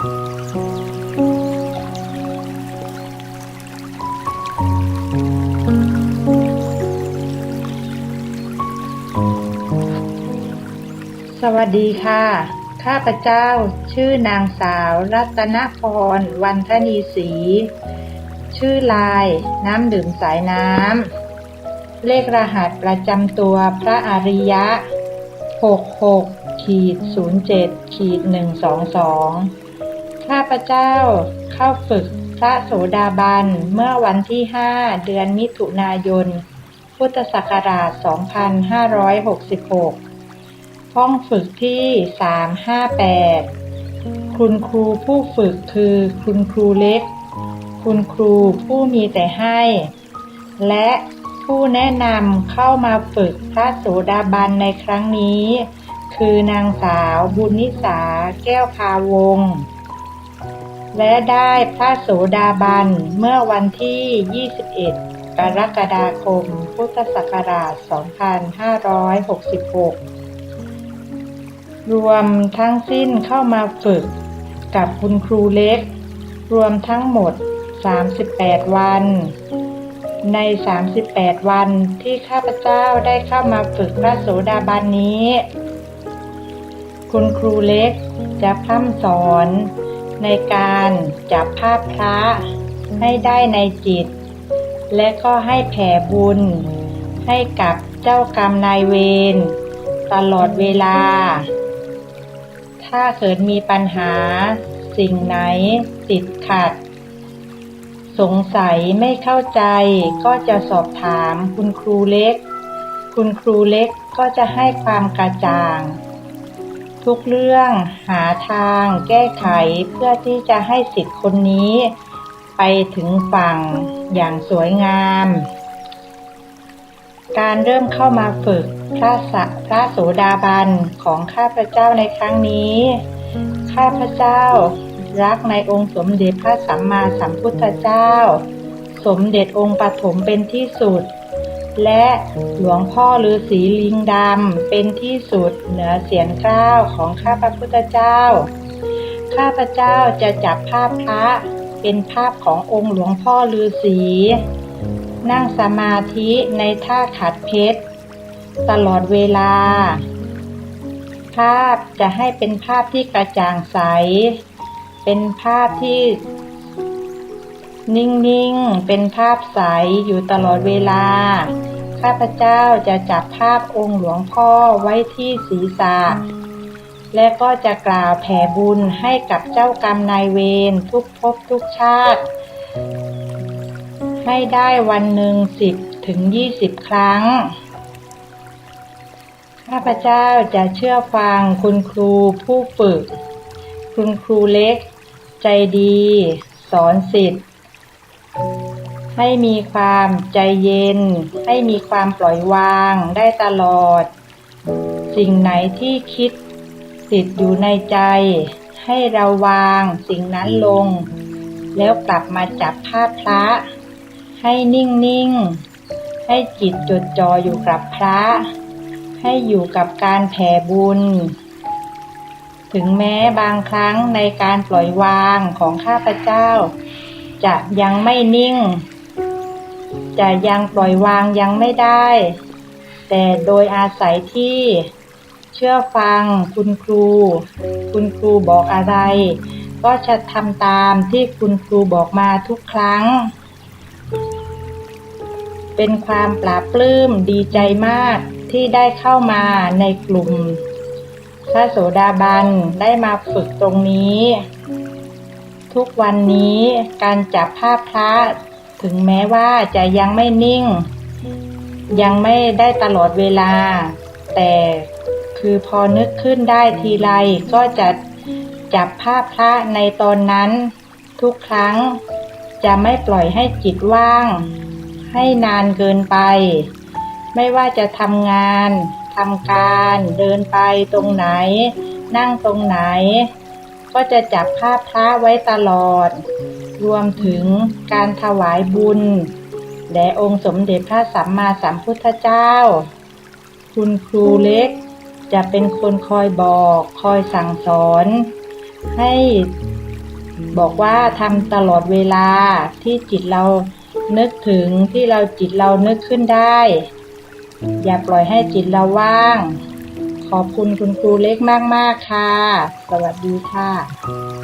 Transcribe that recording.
สวัสดีค่ะ ข้าพเจ้าชื่อนางสาวรัตนพรวันธนีศรี ชื่อลายน้ำดื่มสายน้ำ เลขรหัสประจำตัวพระอริยะ 66ขีด07ขีด122 ข้าพเจ้าเข้าฝึกพระโสดาบันเมื่อวันที่ 5 เดือนมิถุนายน พุทธศักราช 2566 ห้องฝึกที่ 358 คุณครูผู้ฝึกคือคุณครูเล็ก คุณครูผู้มีแต่ให้ และผู้แนะนำเข้ามาฝึกพระโสดาบันในครั้งนี้ คือนางสาวบุญนิสาแก้วพาวงศ์ และได้พระโสดาบันเมื่อวันที่ 21 กรกฎาคม พุทธศักราช 2566 รวมทั้งสิ้นเข้ามาฝึกกับคุณครูเล็ก รวมทั้งหมด 38 วัน ใน 38 วันที่ข้าพเจ้าได้เข้ามาฝึกพระโสดาบันนี้ คุณครูเล็กจะพร่ำสอน ในการจับภาพพระให้ได้ในจิต และก็ให้แผ่บุญ ให้กับเจ้ากรรมนายเวรตลอดเวลา ถ้าเกิดมีปัญหา สิ่งไหนติดขัด สงสัยไม่เข้าใจก็จะสอบถามคุณครูเล็ก คุณครูเล็กก็จะให้ความกระจ่าง ทุกเรื่องหาทางแก้ไขเพื่อที่จะให้สิทธิ์คนนี้ ไปถึงฝั่งอย่างสวยงาม การเริ่มเข้ามาฝึกพระสักพระโสดาบันของข้าพเจ้าในครั้งนี้ ข้าพเจ้ารักในองค์สมเด็จพระสัมมาสัมพุทธเจ้า สมเด็จองค์ปฐมเป็นที่สุด และหลวงพ่อฤาษีลิงดำเป็นที่สุดเหนือเสียงกล้าวของข้าพระพุทธเจ้า ข้าพเจ้าจะจับภาพพระเป็นภาพขององค์หลวงพ่อฤาษีนั่งสมาธิในท่าขัดเพชร ตลอดเวลา ภาพจะให้เป็นภาพที่กระจ่างใส เป็นภาพที่ นิ่งๆ เป็นภาพใสอยู่ตลอดเวลา ข้าพเจ้าจะจับภาพองค์หลวงพ่อไว้ที่ศีรษะ และก็จะกล่าวแผ่บุญให้กับเจ้ากรรมนายเวรทุกภพทุกชาติ ให้ได้วันหนึ่งสิบถึงยี่สิบครั้ง ข้าพเจ้าจะเชื่อฟังคุณครูผู้ฝึก คุณครูเล็ก ใจดี สอนสิทธิ์ ให้มีความใจเย็น ให้มีความปล่อยวางได้ตลอด สิ่งไหนที่คิดติดอยู่ในใจ ให้เราวางสิ่งนั้นลง แล้วกลับมาจับภาพพระ ให้นิ่งๆ ให้จิตจดจ่ออยู่กับพระ ให้อยู่กับการแผ่บุญ ถึงแม้บางครั้งในการปล่อยวางของข้าพเจ้าจะยังไม่นิ่ง จะยังปล่อยวางยังไม่ได้ แต่โดยอาศัยที่เชื่อฟังคุณครู คุณครูบอกอะไร ก็จะทำตามที่คุณครูบอกมาทุกครั้ง เป็นความปลาบปลื้มดีใจมากที่ได้เข้ามาในกลุ่มพระโสดาบันได้มาฝึกตรงนี้ ทุกวันนี้การจับภาพพระ ถึงแม้ว่าจะยังไม่นิ่ง ยังไม่ได้ตลอดเวลา แต่คือพอนึกขึ้นได้ทีไรก็จะจับภาพพระในตอนนั้น ทุกครั้งจะไม่ปล่อยให้จิตว่าง ให้นานเกินไป ไม่ว่าจะทำงานทำการเดินไปตรงไหน นั่งตรงไหน ก็จะจับภาพพระไว้ตลอด รวมถึงการถวายบุญแด่องค์สมเด็จพระสัมมาสัมพุทธเจ้า คุณครูเล็กจะเป็นคนคอยบอกคอยสั่งสอน ให้บอกว่าทำตลอดเวลาที่จิตเรานึกถึงที่เราจิตเรานึกขึ้นได้ อย่าปล่อยให้จิตเราว่าง ขอบคุณคุณครูเล็กมาก ๆ ค่ะ สวัสดีค่ะ